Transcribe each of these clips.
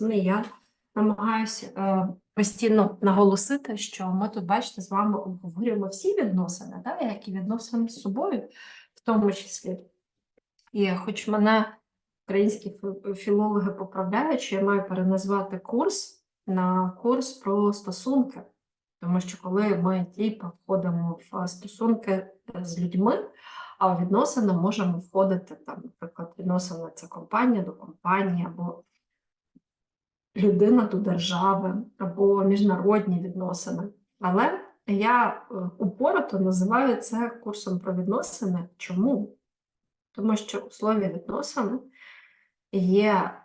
Я намагаюся е, постійно наголосити, що ми тут, бачите, з вами обговорюємо всі відносини, да, як і відносини з собою, в тому числі. І хоч мене українські фі- філологи поправляють, що я маю переназвати курс на курс про стосунки. Тому що коли ми типу, входимо в стосунки з людьми, а у відносини можемо входити там, наприклад, відносини це компанія до компанії, або людина до держави, або міжнародні відносини. Але я е, упорото називаю це курсом про відносини. Чому? Тому що у слові відносини є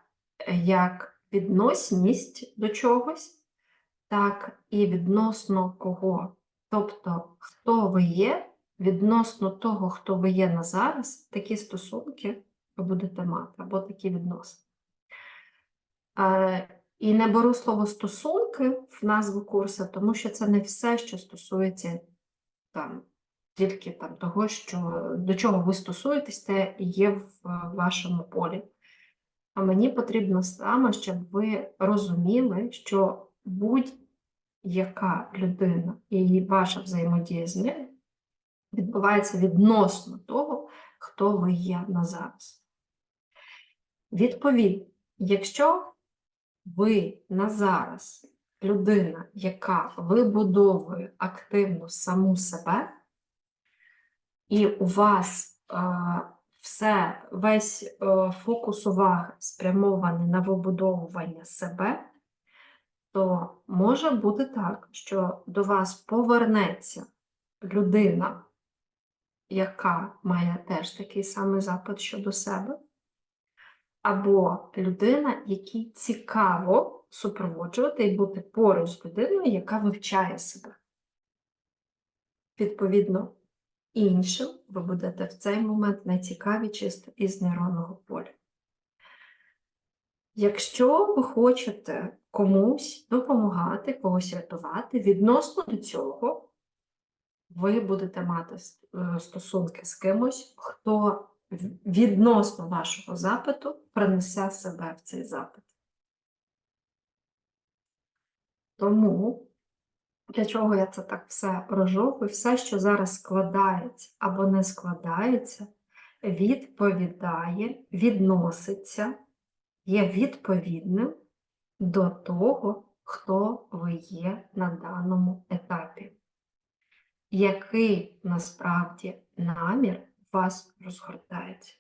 як відносність до чогось, так і відносно кого. Тобто, хто ви є, відносно того, хто ви є на зараз, такі стосунки ви будете мати, або такі відносини. І не беру слово стосунки в назву курсу, тому що це не все, що стосується там, тільки там, того, що, до чого ви стосуєтесь, те є в е, вашому полі. А мені потрібно саме, щоб ви розуміли, що будь-яка людина і ваша взаємодія з нею відбувається відносно того, хто ви є на зараз. Відповідно, якщо ви на зараз людина, яка вибудовує активно саму себе, і у вас е, все, весь е, фокус уваги спрямований на вибудовування себе, то може бути так, що до вас повернеться людина, яка має теж такий самий запит щодо себе, або людина, якій цікаво супроводжувати і бути поруч з людиною, яка вивчає себе. Відповідно, іншим ви будете в цей момент найцікаві чисто із нейронного поля. Якщо ви хочете комусь допомагати, когось рятувати, відносно до цього ви будете мати е, стосунки з кимось, хто відносно вашого запиту принесе себе в цей запит. Тому для чого я це так все розжовую? Все, що зараз складається або не складається, відповідає, відноситься, є відповідним до того, хто ви є на даному етапі. Який насправді намір вас розгортається?